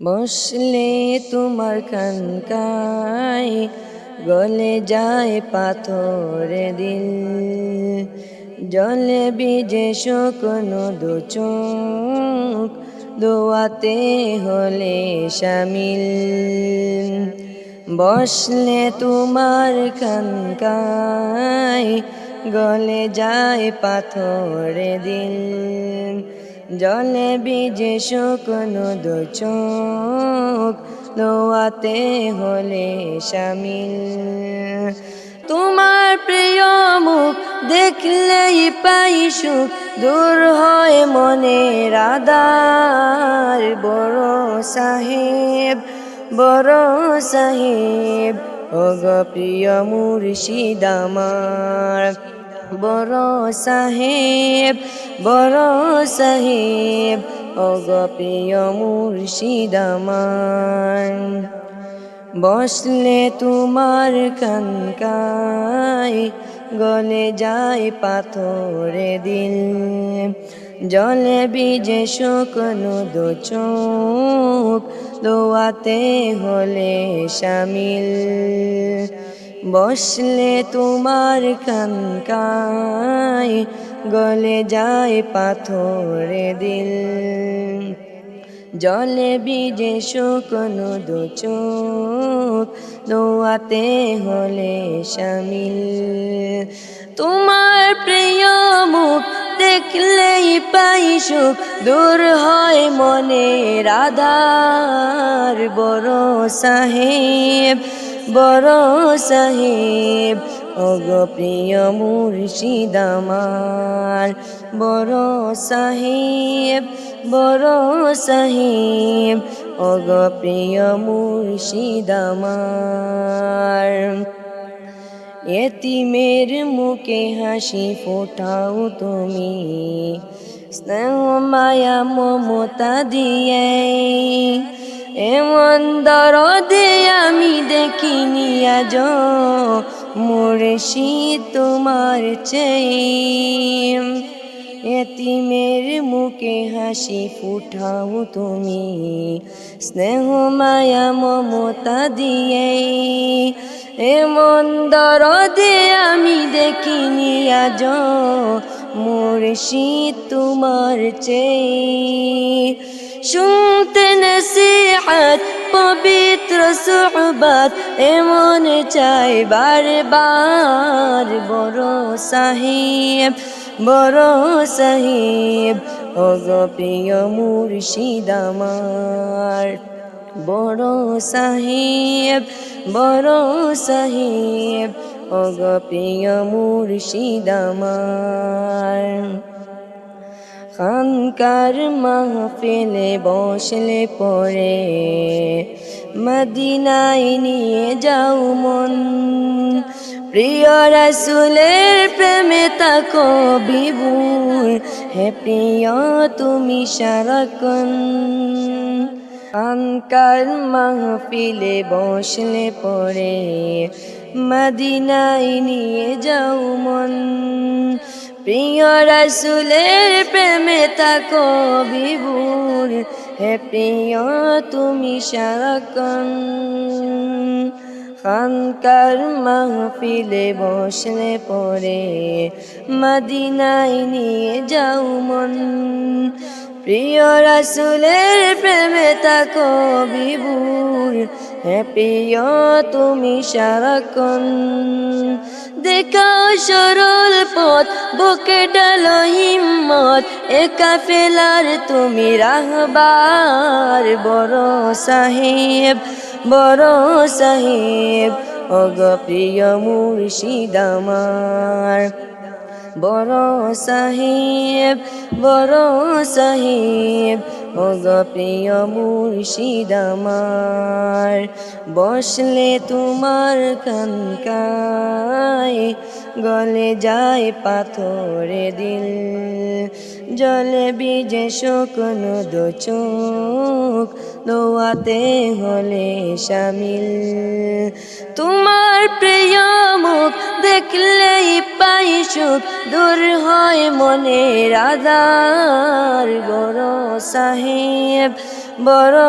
বসলে তোমার কানকায় গলে যায় পাথরে দিল। জলে বিজে শুকনো দু চোখ, দোয়াতে হলে শামিল বসলে তোমার কানকায় গলে যায় পাথরে দিল। জলে বীজে শুকনো দু চোখ, দোয়াতে হলে শামিল তোমার প্রিয় মুখ দেখলেই পাই সুখ, দূর হয় মনে আদার। বড় সাহেব বড় সাহেব, ওগ প্রিয় মুর্শিদ আমার। বড় সাহেব বড় সাহেব, ওগ প্রিয় মুর্শিদ আমার। বসলে তোমার কানকায় গলে যায় পাথরে দিল। জলে বীজে শুকনো দু চোখ, দোয়াতে হলে শামিল বসলে তোমার কানকায় গলে যায় পাথরে দিল। জলে বীজে শুকনো দু চোখ, দোয়াতে হলে শামিল তোমার প্রিয় মুখ দেখলেই পাই সুখ, দূর হয় মনে আধার বড় সাহেব। বড় সাহেব, ওগ প্রিয় মুর্শিদ আমার। বড় সাহেব বড় সাহেব, ওগ প্রিয় মুর্শিদ আমার। এতিমের মুখে হাসি ফোটাও তুমি, স্নেহ মায়া মমতা দিয়ে। এমন দরদে আমি দেখিনি আজ মুর্শিদ তোমার চেয়ে। এতিমের মুখে হাসি ফুটাও তুমি, স্নেহ, মায়া, মমতা দিয়ে। এমন দরদে আমি দেখিনি আজ মুর্শিদ তোমার চেয়ে। শুনতে নসিহাত, পবিত্র সুহবাত, এমন চাই বারবার। বড় সাহেব বড় সাহেব ওগ প্রিয় মুর্শিদ আমার। বড় সাহেব বড় সাহেব ওগ প্রিয় মুর্শিদ আমার। খানকার মাহফিলে বসলে পরে মদিনায় নিয়ে যাও মন। প্রিয় রাসুলের প্রেমে তাকো বিভুর, হে প্রিয় তুমি সারাকন আনকার মাহফিলে বসলে পরে মদিনায় নিয়ে যাও মন। প্রিয় রাসুলের প্রেমে তাকো বিভুর হে প্রিয় তুমি সারাকন খানকার মাহফিলে বসলে পরে মদিনায় নিয়ে যাও মন। প্রিয় রাসুলের প্রেমে তাকো বিভুর। হে প্রিয়, তুমি সারাকন দেখাও সরল পথ, বুকে ডালো হিম্মত একা ফেলার তুমি রাহবার। বড় সাহেব বড় সাহেব অগ প্রিয় মুর্শিদ আমার। বড় সাহেব বড় সাহেব ওগ প্রিয় মুর্শিদ আমার, বসলে তোমার কানকায় গলে যায় পাথরে দিল। জলে বীজে শুকনো দু চোখ, দোয়াতে হলে শামিল তোমার প্রিয় মুখ দেখলেই পাই সুখ, দূর হয় মনের আদার বড় সাহেব বড়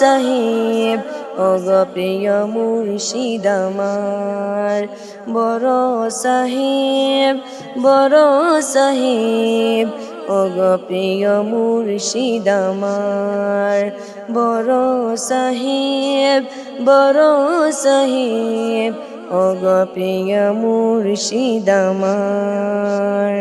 সাহেব অগ প্রিয় মুর্শিদ আমার। বড় সাহেব বড় সাহেব প্রিয় মুর্শিদ আমার বড় সাহেব বড় সাহেব প্রিয় মুর্শিদ আমার।